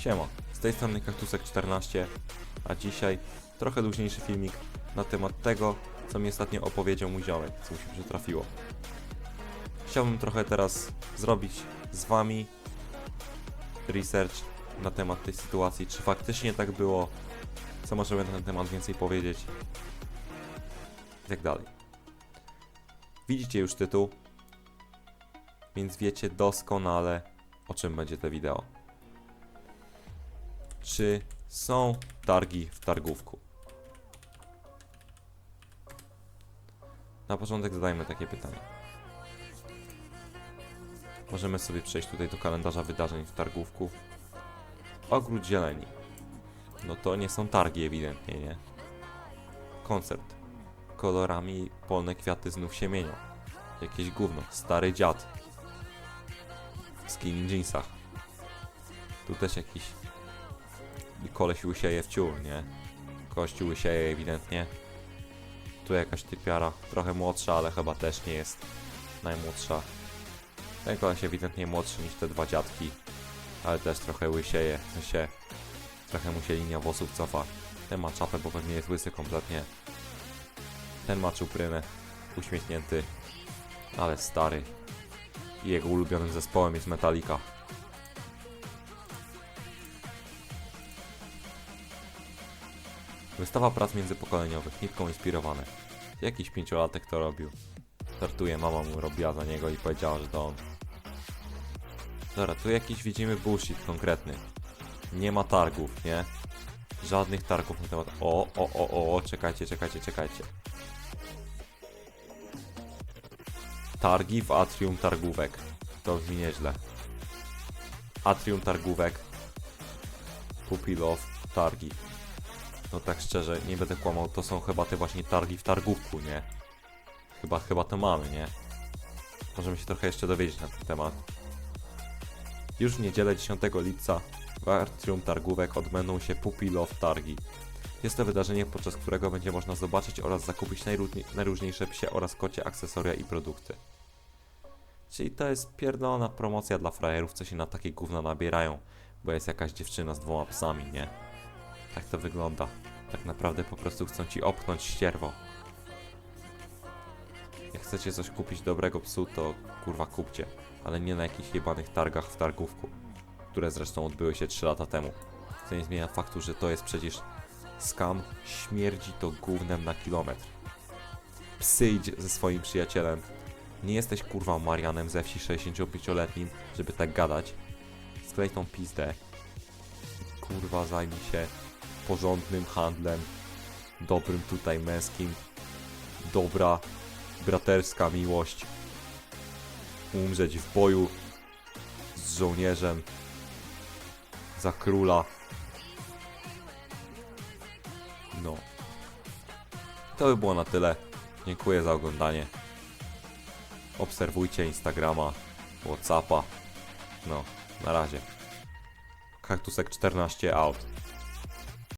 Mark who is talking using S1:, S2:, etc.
S1: Siema, z tej strony Kaktusek14, a dzisiaj trochę luźniejszy filmik na temat tego, co mi ostatnio opowiedział mój ziomek, co mi się przytrafiło. Chciałbym trochę teraz zrobić z wami research na temat tej sytuacji, czy faktycznie tak było, co możemy na ten temat więcej powiedzieć i tak dalej. Widzicie już tytuł, więc wiecie doskonale o czym będzie to wideo. Czy są targi w targówku? Na początek zadajmy takie pytanie. Możemy sobie przejść tutaj do kalendarza wydarzeń w targówku. Ogród zieleni. No to nie są targi ewidentnie, nie? Koncert. Kolorami polne kwiaty znów się mienią. Jakieś gówno. Stary dziad. W skinny jeansach. Tu też jakiś koleś łysieje w ciul, nie? Kościół łysieje ewidentnie. Tu jakaś typiara, trochę młodsza, ale chyba też nie jest najmłodsza. Ten koleś ewidentnie młodszy niż te dwa dziadki, ale też trochę łysieje, w sensie trochę mu się linia włosów cofa. Ten ma czapę, bo pewnie jest łysy kompletnie. Ten ma czuprynę, uśmiechnięty, ale stary. I jego ulubionym zespołem jest Metallica. Wystawa prac międzypokoleniowych, nitką inspirowane. Jakiś pięciolatek to robił. Startuje, mama mu robiła za niego i powiedziała, że to on. Dobra, tu jakiś widzimy bullshit konkretny. Nie ma targów, nie? Żadnych targów na temat... O, o, o, o, czekajcie, czekajcie, czekajcie. Targi w atrium targówek. To brzmi nieźle. Atrium targówek. Pupilow, targi. No tak szczerze, nie będę kłamał, to są chyba te właśnie targi w targówku, nie? Chyba, chyba to mamy, nie? Możemy się trochę jeszcze dowiedzieć na ten temat. Już w niedzielę 10 lipca w Atrium Targówek odbędą się Pupilow Targi. Jest to wydarzenie, podczas którego będzie można zobaczyć oraz zakupić najróżni- najróżniejsze psie oraz kocie akcesoria i produkty. Czyli to jest pierdolona promocja dla frajerów, co się na takie gówna nabierają, bo jest jakaś dziewczyna z dwoma psami, nie? Tak to wygląda. Tak naprawdę po prostu chcą ci opchnąć ścierwo. Jak chcecie coś kupić dobrego psu, to kurwa kupcie. Ale nie na jakichś jebanych targach w targówku. Które zresztą odbyły się 3 lata temu. Co nie zmienia faktu, że to jest przecież skam. Śmierdzi to gównem na kilometr. Psyjdź ze swoim przyjacielem. Nie jesteś kurwa Marianem ze wsi 65-letnim, żeby tak gadać. Sklej tą pizdę. Kurwa zajmij się porządnym handlem, dobrym tutaj męskim, dobra, braterska miłość, umrzeć w boju z żołnierzem za króla. No. To by było na tyle. Dziękuję za oglądanie. Obserwujcie Instagrama, Whatsappa. No, na razie. Kaktusek 14 out.